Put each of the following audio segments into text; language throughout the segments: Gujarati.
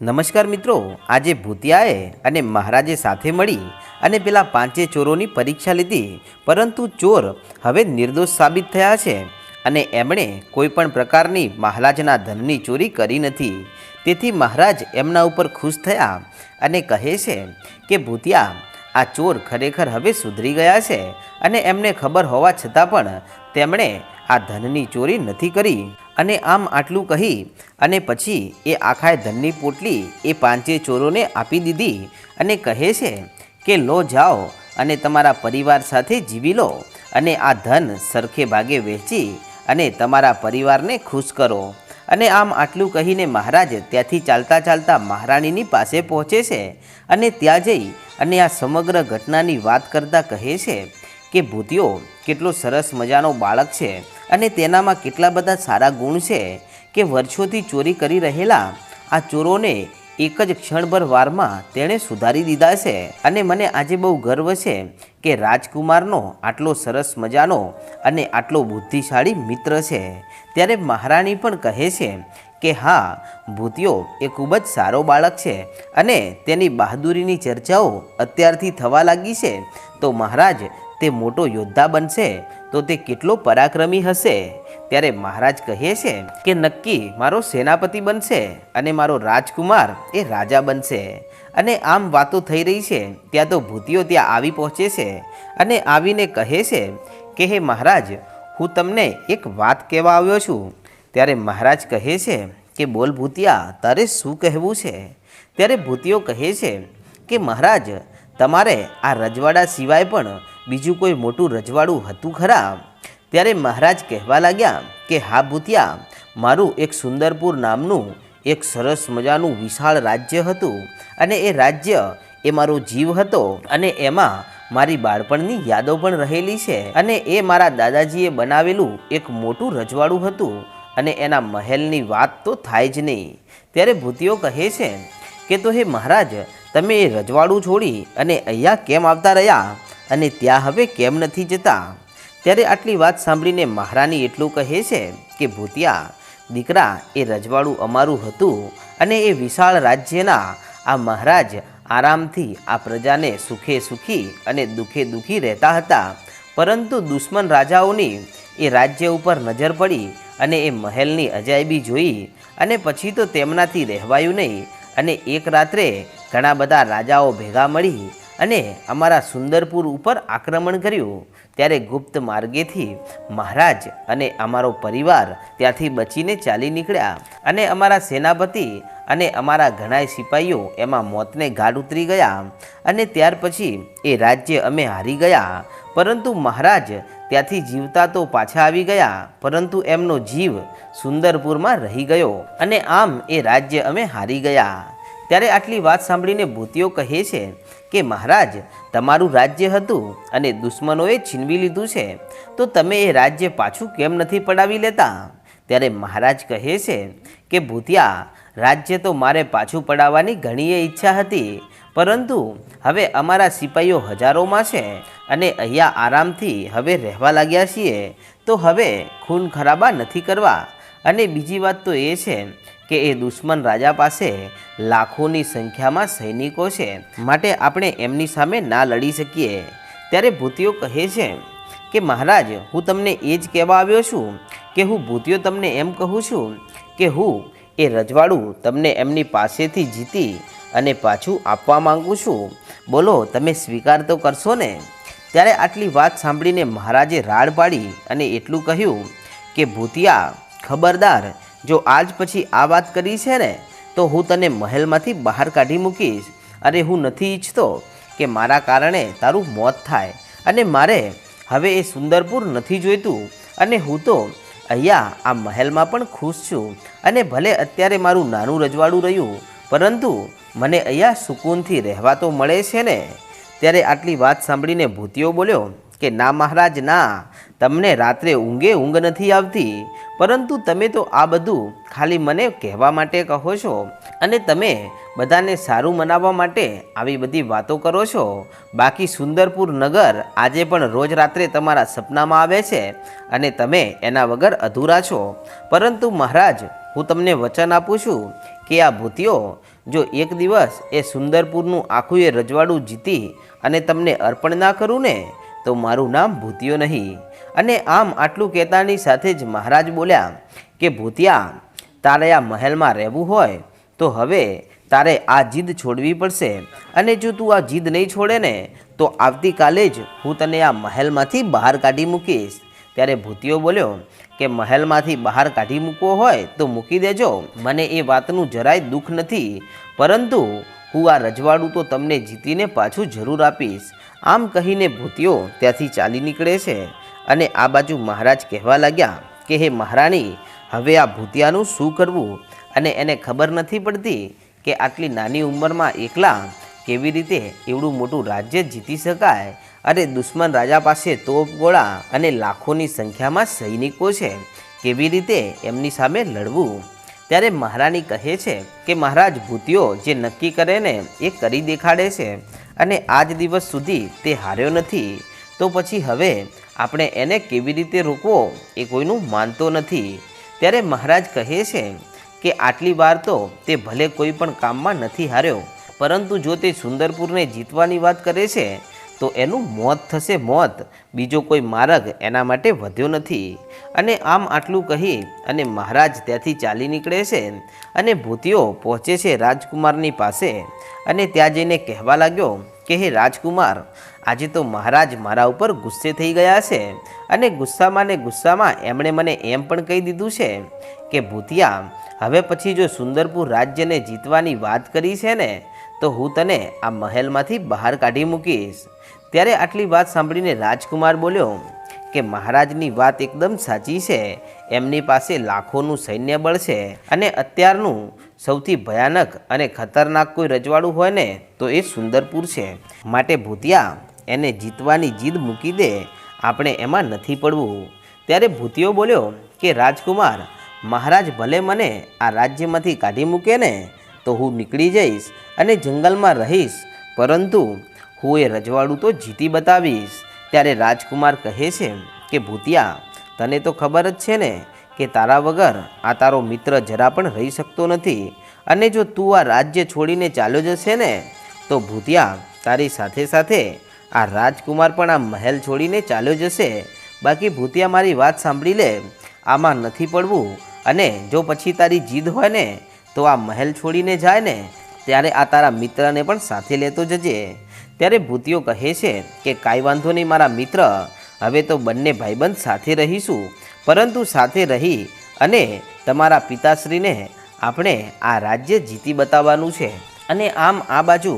નમસ્કાર મિત્રો, આજે ભૂતિયાએ અને મહારાજે સાથે મળી અને પેલા પાંચે ચોરોની પરીક્ષા લીધી, પરંતુ ચોર હવે નિર્દોષ સાબિત થયા છે અને એમણે કોઈ પણ પ્રકારની મહારાજના ધનની ચોરી કરી નથી. તેથી મહારાજ એમના ઉપર ખુશ થયા અને કહે છે કે, ભૂતિયા, આ ચોર ખરેખર હવે સુધરી ગયા છે અને એમને ખબર હોવા છતાં પણ તેમણે આ ધનની ચોરી નથી કરી. અને આમ આટલું કહી અને પછી એ આખા ધનની પોટલી એ પાંચે ચોરોને આપી દીધી અને કહે છે કે, લો જાઓ અને તમારા પરિવાર સાથે જીવી લો અને આ ધન સરખે ભાગે વહેંચી અને તમારા પરિવારને ખુશ કરો. અને આમ આટલું કહીને મહારાજ ત્યાંથી ચાલતા ચાલતા મહારાણીની પાસે પહોંચે છે અને ત્યાં જઈ અને આ સમગ્ર ઘટનાની વાત કરતાં કહે છે કે ભૂતિયો કેટલો સરસ મજાનો બાળક છે અને તેનામાં કેટલા બધા સારા ગુણ છે કે વર્ષોથી ચોરી કરી રહેલા આ ચોરોને એક જ ક્ષણભર વારમાં તેણે સુધારી દીધા છે. અને મને આજે બહુ ગર્વ છે કે રાજકુમારનો આટલો સરસ મજાનો અને આટલો બુદ્ધિશાળી મિત્ર છે. ત્યારે મહારાણી પણ કહે છે કે, હા ભૂતિયો એ ખૂબ જ સારો બાળક છે અને તેની બહાદુરીની ચર્ચાઓ અત્યારથી થવા લાગી છે. તો મહારાજ તે મોટો યોદ્ધા બનશે, તો તે કેટલો પરાક્રમી હશે? ત્યારે મહારાજ કહે છે કે, નક્કી, મારો સેનાપતિ બનશે અને મારો રાજકુમાર એ રાજા બનશે. અને આમ વાતો થઈ રહી છે, ત્યાં તો ભૂતિઓ ત્યાં આવી પહોંચે છે. અને આવીને કહે છે કે, હે મહારાજ, હું તમને એક વાત કહેવા આવ્યો છું. ત્યારે મહારાજ કહે છે કે, બોલ ભૂતિયા, તારે શું કહેવું છે? ત્યારે ભૂતિયો કહે છે કે, મહારાજ, તમારે આ રજવાડા સિવાય પણ બીજું કોઈ મોટું રજવાડું હતું ખરા? ત્યારે મહારાજ કહેવા લાગ્યા કે, હા ભૂતિયા, મારું એક સુંદરપુર નામનું એક સરસ મજાનું વિશાળ રાજ્ય હતું અને એ રાજ્ય એ મારો જીવ હતો અને એમાં મારી બાળપણની યાદો પણ રહેલી છે અને એ મારા દાદાજીએ બનાવેલું એક મોટું રજવાડું હતું અને એના મહેલની વાત તો થાય જ નહીં. ત્યારે ભૂતિયો કહે છે કે, તો હે મહારાજ, તમે એ રજવાડું છોડી અને અહીંયા કેમ આવતા રહ્યા? અને ત્યાં હવે કેમ નથી જતા? ત્યારે આટલી વાત સાંભળીને મહારાણી એટલું કહે છે કે, ભૂતિયા, દીકરા, એ રજવાડું અમારું હતું અને એ વિશાળ રાજ્યના આ મહારાજ આરામથી આ પ્રજાને સુખે સુખી અને દુઃખે દુઃખી રહેતા હતા. પરંતુ દુશ્મન રાજાઓની એ રાજ્ય ઉપર નજર પડી અને એ મહેલની અજાયબી જોઈ અને પછી તો તેમનાથી રહેવાયું નહીં અને એક રાત્રે ઘણા બધા રાજાઓ ભેગા મળી અને અમારા સુંદરપુર ઉપર આક્રમણ કર્યું. ત્યારે ગુપ્ત માર્ગેથી મહારાજ અને અમારો પરિવાર ત્યાંથી બચીને ચાલી નીકળ્યા અને અમારા સેનાપતિ અને અમારા ઘણાય સિપાહીઓ એમાં મોતને ગાઢ ઉતરી ગયા અને ત્યાર પછી એ રાજ્ય અમે હારી ગયા. પરંતુ મહારાજ ત્યાંથી જીવતા તો પાછા આવી ગયા, પરંતુ એમનો જીવ સુંદરપુરમાં રહી ગયો અને આમ એ રાજ્ય અમે હારી ગયા. ત્યારે આટલી વાત સાંભળીને ભૂતિઓ કહે છે કે, મહારાજ, તમારું રાજ્ય હતું અને દુશ્મનોએ છીનવી લીધું છે. તો તમે એ રાજ્ય પાછું કેમ નથી પડાવી લેતા? ત્યારે મહારાજ કહે છે કે, ભૂતિયા, રાજ્ય તો મારે પાછું પડાવવાની ઘણીએ ઈચ્છા હતી, પરંતુ હવે અમારા સિપાહીઓ હજારોમાં છે અને અહીંયા આરામથી હવે રહેવા લાગ્યા છીએ. તો હવે ખૂન ખરાબા નથી કરવા. અને બીજી વાત તો એ છે કે એ દુશ્મન રાજા પાસે લાખોની સંખ્યામાં સૈનિકો છે. માટે આપણે એમની સામે ના લડી શકીએ. ત્યારે ભૂતિયો કહે છે કે, મહારાજ, હું તમને એ જ કહેવા આવ્યો છું કે હું ભૂતિયો તમને એમ કહું છું કે હું એ રજવાડું તમને એમની પાસેથી જીતી અને પાછું આપવા માંગુ છું. બોલો, તમે સ્વીકાર તો કરશો ને? ત્યારે આટલી વાત સાંભળીને મહારાજે રાડ પાડી અને એટલું કહ્યું કે, ભૂતિયા, ખબરદાર જો આજ પછી આ વાત કરી છે ને, તો હું તને મહેલમાંથી બહાર કાઢી મૂકીશ. અરે હું નથી ઈચ્છતો કે મારા કારણે તારું મોત થાય. અને મારે હવે એ સુંદરપુર નથી જોઈતું. અને હું તો અહીંયા આ મહેલમાં પણ ખુશ છું. અને ભલે અત્યારે મારું નાનું રજવાડું રહ્યું, પરંતુ મને અહીંયા સુકૂનથી રહેવા તો મળે છે ને? ત્યારે આટલી વાત સાંભળીને ભૂતિયો બોલ્યો કે, ના મહારાજ, ના, તમને રાત્રે ઊંઘે ઊંઘ નથી આવતી. પરંતુ તમે તો આ બધું ખાલી મને કહેવા માટે કહો છો અને તમે બધાને સારું મનાવવા માટે આવી બધી વાતો કરો છો. બાકી સુંદરપુર નગર આજે પણ રોજ રાત્રે તમારા સપનામાં આવે છે અને તમે એના વગર અધૂરા છો. પરંતુ મહારાજ, હું તમને વચન આપું છું કે આ ભૂતિઓ જો એક દિવસ એ સુંદરપુરનું આખું એ રજવાડું જીતી અને તમને અર્પણ ના કરું ને તો મારું નામ ભૂતિયો નહીં. અને આમ આટલું કહેતાની સાથે જ મહારાજ બોલ્યા કે, ભૂતિયા, તારે આ મહેલમાં રહેવું હોય તો હવે તારે આ જીદ છોડવી પડશે. અને જો તું આ જીદ નહીં છોડે ને, તો આવતીકાલે જ હું તને આ મહેલમાંથી બહાર કાઢી મૂકીશ. ત્યારે ભૂતિયો બોલ્યો કે, મહેલમાંથી બહાર કાઢી મૂકવો હોય તો મૂકી દેજો. મને એ વાતનું જરાય દુઃખ નથી. પરંતુ હું આ રજવાડું તો તમને જીતીને પાછું જરૂર આપીશ. આમ કહીને ભૂતિયો ત્યાંથી ચાલી નીકળે છે અને આ બાજુ મહારાજ કહેવા લાગ્યા કે, હે મહારાણી, હવે આ ભૂતિયાનું શું કરવું? અને એને ખબર નથી પડતી કે આટલી નાની ઉંમરમાં એકલા કેવી રીતે એવડું મોટું રાજ્ય જીતી શકાય અરે દુશ્મન રાજા પાસે તોપ ગોળા અને લાખોની સંખ્યામાં સૈનિકો છે, કેવી રીતે એમની સામે લડવું? ત્યારે મહારાણી કહે છે કે, મહારાજ ભૂતિયો જે નક્કી કરે ને એ કરી દેખાડે છે. અને આજ દિવસ સુધી તે હાર્યો નથી, તો પછી હવે આપણે એને કેવી રીતે રોકવો એ કોઈનું માનતો નથી. ત્યારે મહારાજ કહે છે કે આટલી વાર તો તે ભલે કોઈ પણ કામમાં નથી હાર્યો, પરંતુ જો તે સુંદરપુરને જીતવાની વાત કરે છે તો એનું મોત થશે મોત. બીજો કોઈ માર્ગ એના માટે વધ્યો નથી. અને આમ આટલું કહી અને મહારાજ ત્યાંથી ચાલી નીકળે છે અને ભૂતિયો પહોંચે છે રાજકુમારની પાસે. અને ત્યાં જઈને કહેવા લાગ્યો કે, હે રાજકુમાર, આજે તો મહારાજ મારા ઉપર ગુસ્સે થઈ ગયા છે અને ગુસ્સામાં ને ગુસ્સામાં એમણે મને એમ પણ કહી દીધું છે કે, ભૂતિયા, હવે પછી જો સુંદરપુર રાજ્યને જીતવાની વાત કરી છે ને, તો હું તને આ મહેલમાંથી બહાર કાઢી મૂકીશ. ત્યારે આટલી વાત સાંભળીને રાજકુમાર બોલ્યો કે મહારાજની વાત એકદમ સાચી છે. એમની પાસે લાખોનું સૈન્ય બળ છે અને અત્યારનું સૌથી ભયાનક અને ખતરનાક કોઈ રજવાડું હોય ને તો એ સુંદરપુર છે. માટે ભૂતિયા, એને જીતવાની જીદ મૂકી દે, આપણે એમાં નથી પડવું. ત્યારે ભૂતિયો બોલ્યો કે રાજકુમાર, મહારાજ ભલે મને આ રાજ્યમાંથી કાઢી મૂકે ને, તો હું નીકળી જઈશ અને જંગલમાં રહીશ. પરંતુ હું એ રજવાડું તો જીતી બતાવીશ. ત્યારે રાજકુમાર કહે છે કે, ભૂતિયા, તને તો ખબર જ છે ને કે તારા વગર આ તારો મિત્ર જરા પણ રહી શકતો નથી. અને જો તું આ રાજ્ય છોડીને ચાલ્યો જશે ને, તો ભૂતિયા, તારી સાથે સાથે આ રાજકુમાર પણ આ મહેલ છોડીને ચાલ્યો જશે. બાકી ભૂતિયા, મારી વાત સાંભળી લે. આમાં નથી પડવું. અને જો પછી તારી જીદ હોય ને, તો આ મહેલ છોડીને જાય ને ત્યારે આ તારા મિત્રને પણ સાથે લેતો જજે. ત્યારે ભૂતિયો કહે છે કે કાંઈ વાંધો નહીં મારા મિત્ર, હવે તો બંને ભાઈબંધ સાથે રહીશું. પરંતુ સાથે રહી અને તમારા પિતાશ્રીને આપણે આ રાજ્ય જીતી બતાવવાનું છે. અને આમ આ બાજુ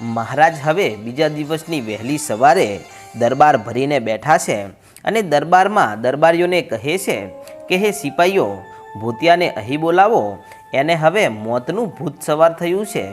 મહારાજ હવે બીજા દિવસની વહેલી સવારે દરબાર ભરીને બેઠા છે અને દરબારમાં દરબારીઓને કહે છે કે, હે સિપાઈઓ, ભૂતિયાને અહીં બોલાવો. એને હવે મોતનું ભૂત સવાર થયું છે.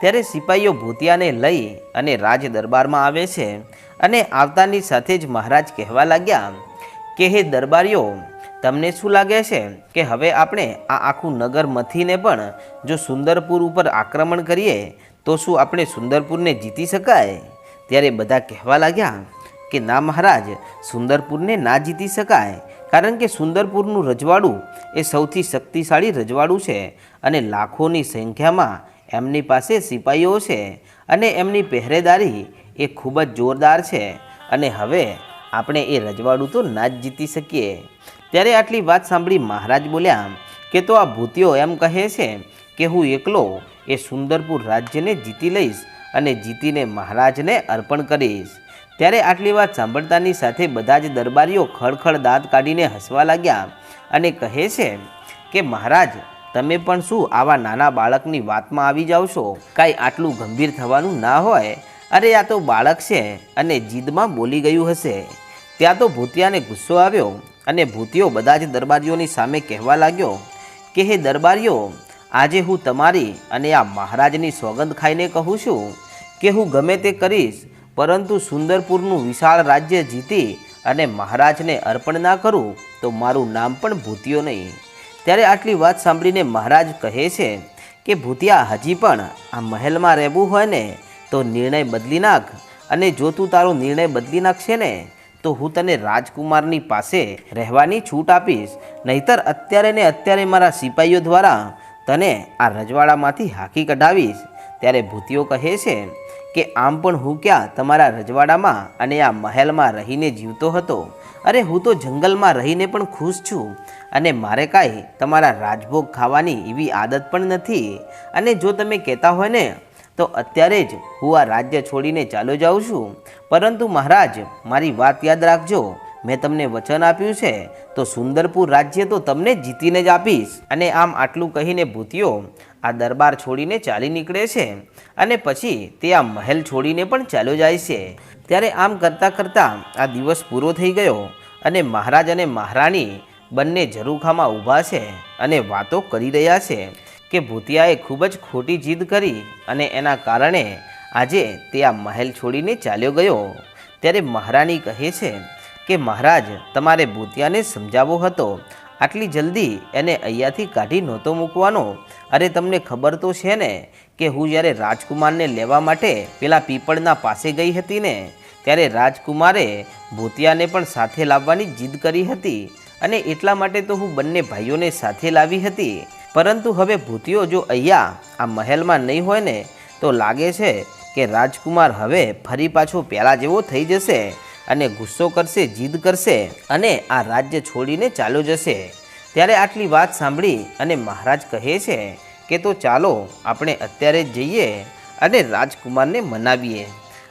ત્યારે સિપાઈઓ ભૂતિયાને લઈ અને રાજ દરબારમાં આવે છે અને આવતાની સાથે જ મહારાજ કહેવા લાગ્યા કે, હે દરબારીઓ, તમને શું લાગે છે કે હવે આપણે આ આખું નગર મથીને પણ જો સુંદરપુર ઉપર આક્રમણ કરીએ, તો શું આપણે સુંદરપુરને જીતી શકાય? ત્યારે બધા કહેવા લાગ્યા કે, ના મહારાજ, સુંદરપુરને ના જીતી શકાય. કારણ કે સુંદરપુરનું રજવાડું એ સૌથી શક્તિશાળી રજવાડું છે અને લાખોની સંખ્યામાં એમની પાસે સિપાહીઓ છે અને એમની પહેરેદારી એ ખૂબ જ જોરદાર છે અને હવે આપણે એ રજવાડું તો ના જ જીતી શકીએ. ત્યારે આટલી વાત સાંભળી મહારાજ બોલ્યા કે તો આ ભૂતિયો એમ કહે છે કે હું એકલો એ સુંદરપુર રાજ્યને જીતી લઈશ અને જીતીને મહારાજને અર્પણ કરીશ. ત્યારે આટલી વાત સાંભળતાની સાથે બધા જ દરબારીઓ ખડખડ દાંત કાઢીને હસવા લાગ્યા અને કહે છે કે, મહારાજ, તમે પણ શું આવા નાના બાળકની વાતમાં આવી જાઓ છો? કાંઈ આટલું ગંભીર થવાનું ના હોય? અરે, આ તો બાળક છે અને જીદમાં બોલી ગયું હશે. ત્યાં તો ભૂતિયાને ગુસ્સો આવ્યો અને ભૂતિયો બધા જ દરબારીઓની સામે કહેવા લાગ્યો કે, હે દરબારીઓ, આજે હું તમારી અને આ મહારાજની સોગંદ ખાઈને કહું છું કે હું ગમે તે કરીશ પરંતુ સુંદરપુરનું વિશાળ રાજ્ય જીતી અને મહારાજને અર્પણ ના કરું તો મારું નામ પણ ભૂતિયો નહીં. ત્યારે આટલી વાત સાંભળીને મહારાજ કહે છે કે, ભૂતિયા, હજી પણ આ મહેલમાં રહેવું હોય ને, તો નિર્ણય બદલી નાખ અને જો તું તારો નિર્ણય બદલી નાખશે ને, તો હું તને રાજકુમારની પાસે રહેવાની છૂટ આપીશ. નહીતર અત્યારે ને અત્યારે મારા સિપાહીઓ દ્વારા તને આ રજવાડામાંથી હાકી કઢાવીશ. ત્યારે ભૂતિઓ કહે છે કે આમ પણ હું ક્યાં તમારા રજવાડામાં અને આ મહેલમાં રહીને જીવતો હતો? અરે હું તો જંગલમાં રહીને પણ ખુશ છું અને મારે કાંઈ તમારા રાજભોગ ખાવાની એવી આદત પણ નથી. અને જો તમે કહેતા હોય ને, તો અત્યારે જ હું આ રાજ્ય છોડીને ચાલ્યો જાઉં છું. પરંતુ મહારાજ, મારી વાત યાદ રાખજો. મેં તમને વચન આપ્યું છે, તો સુંદરપુર રાજ્ય તો તમને જીતીને જ આપીશ. અને આમ આટલું કહીને ભૂતિઓ આ દરબાર છોડીને ચાલી નીકળે છે. અને પછી તે આ મહેલ છોડીને પણ ચાલ્યો જાય છે. ત્યારે આમ કરતાં કરતાં આ દિવસ પૂરો થઈ ગયો અને મહારાજ અને મહારાણી બંને ઝરૂખામાં ઊભા છે અને વાતો કરી રહ્યા છે કે ભૂતિયાએ ખૂબ જ ખોટી જીદ કરી અને એના કારણે આજે તે આ મહેલ છોડીને ચાલ્યો ગયો. ત્યારે મહારાણી કહે છે કે મહારાજ, તમારે ભૂતિયાને સમજાવવો હતો. આટલી જલ્દી એને અહીંયાથી કાઢી નહોતો મૂકવાનો. અરે તમને ખબર તો છે ને કે હું જ્યારે રાજકુમારને લેવા માટે પેલા પીપળના પાસે ગઈ હતી ને, ત્યારે રાજકુમારે ભૂતિયાને પણ સાથે લાવવાની જીદ કરી હતી અને એટલા માટે તો હું બંને ભાઈઓને સાથે લાવી હતી. પરંતુ હવે ભૂતિયો જો અહીંયા આ મહેલમાં નહીં હોય ને, તો લાગે છે કે રાજકુમાર હવે ફરી પાછો પહેલાં જેવો થઈ જશે. અને ગુસ્સો કરશે, જીદ કરશે અને આ રાજ્ય છોડીને ચાલ્યો જશે. ત્યારે આટલી વાત સાંભળી અને મહારાજ કહે છે કે, તો ચાલો, આપણે અત્યારે જ જઈએ અને રાજકુમારને મનાવીએ.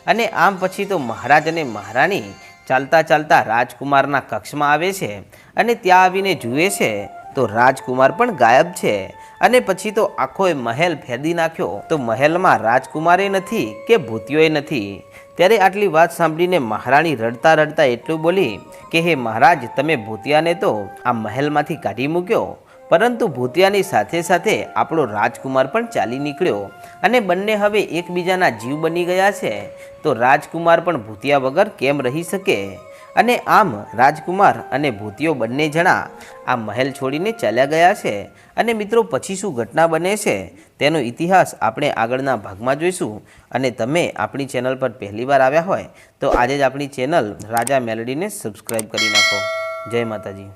અને આમ પછી તો મહારાજ અને મહારાણી ચાલતા ચાલતા રાજકુમારના કક્ષમાં આવે છે અને ત્યાં આવીને જુએ છે તો રાજકુમાર પણ ગાયબ છે. અને પછી તો આખો મહેલ ફેદી નાખ્યો. તો મહેલમાં રાજકુમારે નથી કે ભૂતિયોએ નથી? ત્યારે આટલી વાત સાંભળીને મહારાણી રડતા રડતા એટલું બોલી કે, હે મહારાજ, તમે ભૂતિયાને તો આ મહેલમાંથી કાઢી મૂક્યો. પરંતુ ભૂતિયાની સાથે સાથે આપણો રાજકુમાર પણ ચાલી નીકળ્યો. અને બંને હવે એકબીજાના જીવ બની ગયા છે. તો રાજકુમાર પણ ભૂતિયા વગર કેમ રહી શકે? અને આમ રાજકુમાર અને ભૂતિયો બંને જણા આ મહેલ છોડીને ચાલ્યા ગયા છે. અને મિત્રો, પછી શું ઘટના બને છે તેનો ઇતિહાસ આપણે આગળના ભાગમાં જોઈશું. અને તમે આપણી ચેનલ પર પહેલીવાર આવ્યા હોય તો આજે જ આપણી ચેનલ રાજા મેલડીને સબસ્ક્રાઈબ કરી નાખો. જય માતાજી.